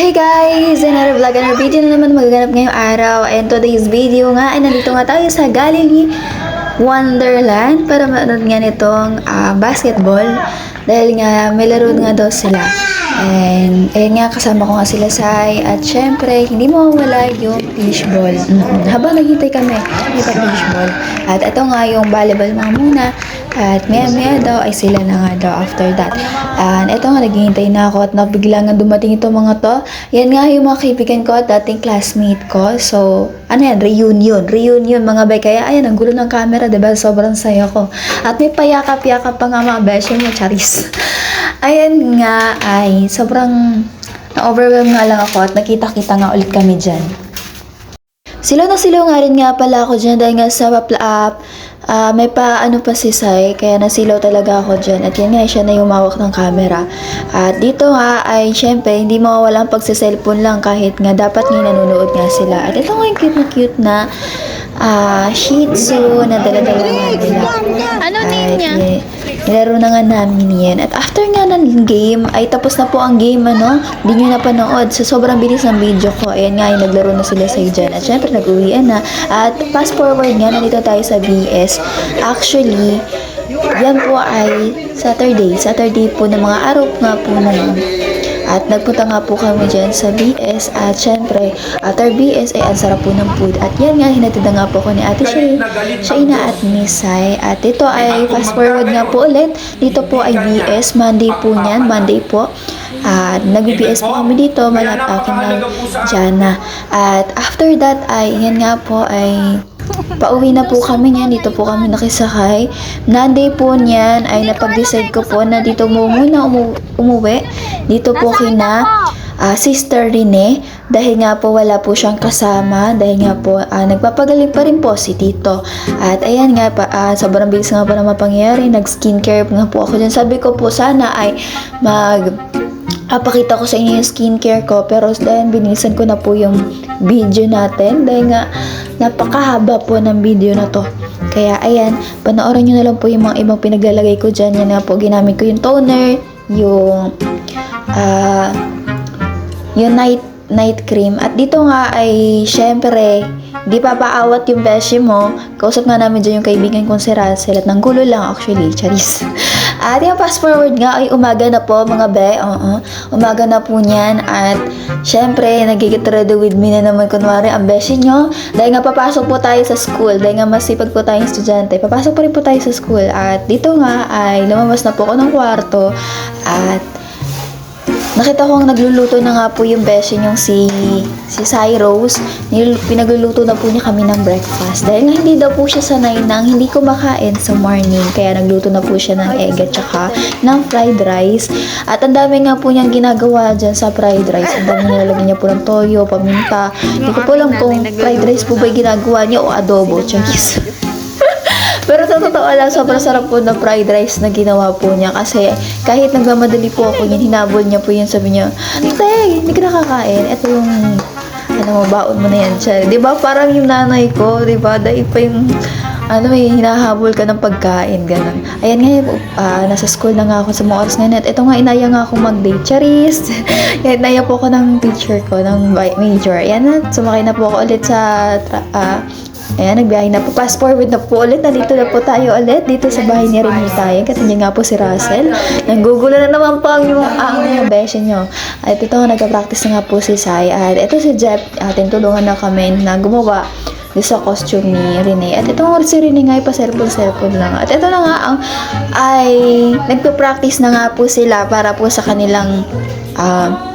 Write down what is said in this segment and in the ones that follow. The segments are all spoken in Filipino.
Hey guys! Another vlog, another video na naman magaganap ngayong araw. And today's video nga ay nandito nga tayo sa Galilee Wonderland para manood nga nitong ah, basketball. Dahil nga may laro nga daw sila. And ayun nga kasama ko nga sila Sai. At syempre, hindi mawawala yung fishball. Mhm. Habang naghintay kami, may fishball. At ito nga yung volleyball mga muna. At maya maya daw ay sila na nga daw after that. And eto nga naghihintay na ako at nabigla nga dumating itong mga to. Yan nga yung mga kaibigan ko at dating classmate ko. So, ano yan? Reunion. Reunion mga bay. Kaya ayan, ang gulo ng camera, diba? Sobrang saya ko. At may payakap-yakap pa nga mga beshi mo, charis. Ayan nga ay sobrang na-overwhelm nga lang ako at nakita-kita nga ulit kami dyan. Silaw na silaw nga rin nga pala ako dyan dahil nga sa pa ah, may pa ano pa si Sai, kaya nasilaw talaga ako dyan. At yan nga, siya na yung mawak ng camera. At dito nga ay syempre, hindi mawawala ang pagsa-cellphone lang kahit nga dapat nga nanonood nga sila. At ito nga yung cute na cute na ah, Shih Tzu na dala-dala nga nila. Ano name niya? nilaro na nga namin yan. At after nga ng game, ay tapos na po ang game, ano, hindi nyo napanood. So, sobrang bilis ng video ko. Ayan nga, yung naglaro na sila sa dyan. At syempre, nag-uwian na. At fast forward nga, nandito tayo sa BS. Actually, yan po ay Saturday. Saturday po ng mga araw nga po na. At nagpunta nga po kami dyan sa BS at syempre, after BS ay ang sarap po ng food. At yan nga, hinatid na nga po ko ni Ate Shay, Shayna at Miss Sai. At ito ay fast forward nga po ulit. Dito po ay BS, Monday po niyan, Monday po. At nag-BS po kami dito, malapit akin lang Jana. At after that ay, yan nga po ay Pauwi na po kami niyan, dito po kami nakisakay. Monday po niyan ay napag-decide ko po na dito mo muna umu- umuwi. Dito po kina ah, Sister Rene dahil nga po wala po siyang kasama dahil nga po ah, nagpapagaling pa rin po si Tito. At ayan nga pa, ah, sobrang bilis nga po na mapangyari. Nag-skincare nga po ako dyan. Sabi ko po sana ay mag Apakita ko sa inyo yung skincare ko pero dahil binilisan ko na po yung video natin dahil nga napakahaba po ng video na to. Kaya ayan, panoorin nyo na lang po yung mga ibang pinaglalagay ko dyan. Yan nga po, ginamit ko yung toner, yung ah yung night night cream. At dito nga ay, syempre, di pa paawat yung beshi mo. Kausap nga namin dyan yung kaibigan kong si Russell at ng gulo lang actually, charis. At yung fast forward nga. Ay umaga na po mga be, oo. Umaga na po niyan. At syempre nagigit ready with me na naman. Kunwari ang beshi nyo. Dahil nga papasok po tayo sa school, dahil nga masipag po tayong estudyante, papasok pa rin po tayo sa school. At dito nga ay lumabas na po ako ng kwarto. At Nakita ko ang nagluluto na nga po yung beshi niyong si, si Cyrus. Nil, pinagluluto na po niya kami ng breakfast. Dahil nga hindi daw po siya sanay ng hindi kumakain sa morning. Kaya nagluto na po siya ng egg at saka ng fried rice. At ang dami nga po niyang ginagawa dyan sa fried rice. Ang dami nilalagyan niya po ng toyo, paminta. Hindi ko po alam kung fried rice po ba ginagawa niya o adobo. Changis. Pero sa totoo lang, sobrang sarap po ng fried rice na ginawa po niya. Kasi kahit nagmamadali po ako yun, hinabol niya po yun. Sabi niya, Te, hindi ka nakakain. Ito yung, ano mo, baon mo na yan siya. Di ba parang yung nanay ko, di ba? Dahil pa yung, ano may hinahabol ka ng pagkain, ganun. Ayan nga, ah, nasa school na nga ako sa mga oras ngayon. At ito nga, inaya nga ako mag-date. Charis! Inaya po ako ng teacher ko, ng major. Ayan na, sumakay na po ako ulit sa, ah, Ayan, nagbiyahe na po. Fast forward na po ulit. Nandito na po tayo ulit. Dito sa bahay ni Remy tayo. Kasi nga po si Russell. Nanggugulo na naman po ang yung ang yung besya nyo. At ito, nagka-practice na nga po si Sai. At ito si Jeff. Atin tulungan na kami na gumawa sa costume ni Rene. At ito nga si Rene nga ay pa-cellphone-cellphone lang. At ito na nga ang ay nagpa-practice na nga po sila para po sa kanilang ah,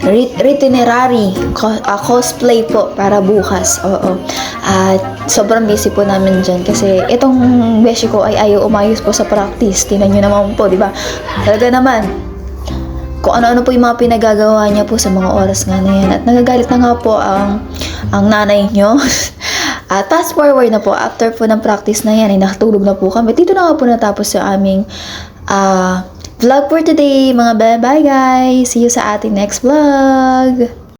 Itinerary co- ah, cosplay po para bukas. Oo. At sobrang busy po namin dyan kasi itong beshi ko ay ayaw umayos po sa practice. Tinan nyo naman po, di ba? Talaga naman, kung ano-ano po yung mga pinagagawa niya po sa mga oras nga na yan. At nagagalit na nga po ang, ang nanay nyo. At fast forward na po, after po ng practice na yan, ay nakatulog na po kami. Dito na nga po natapos yung aming ah, vlog for today, mga bye-bye guys! See you sa ating next vlog!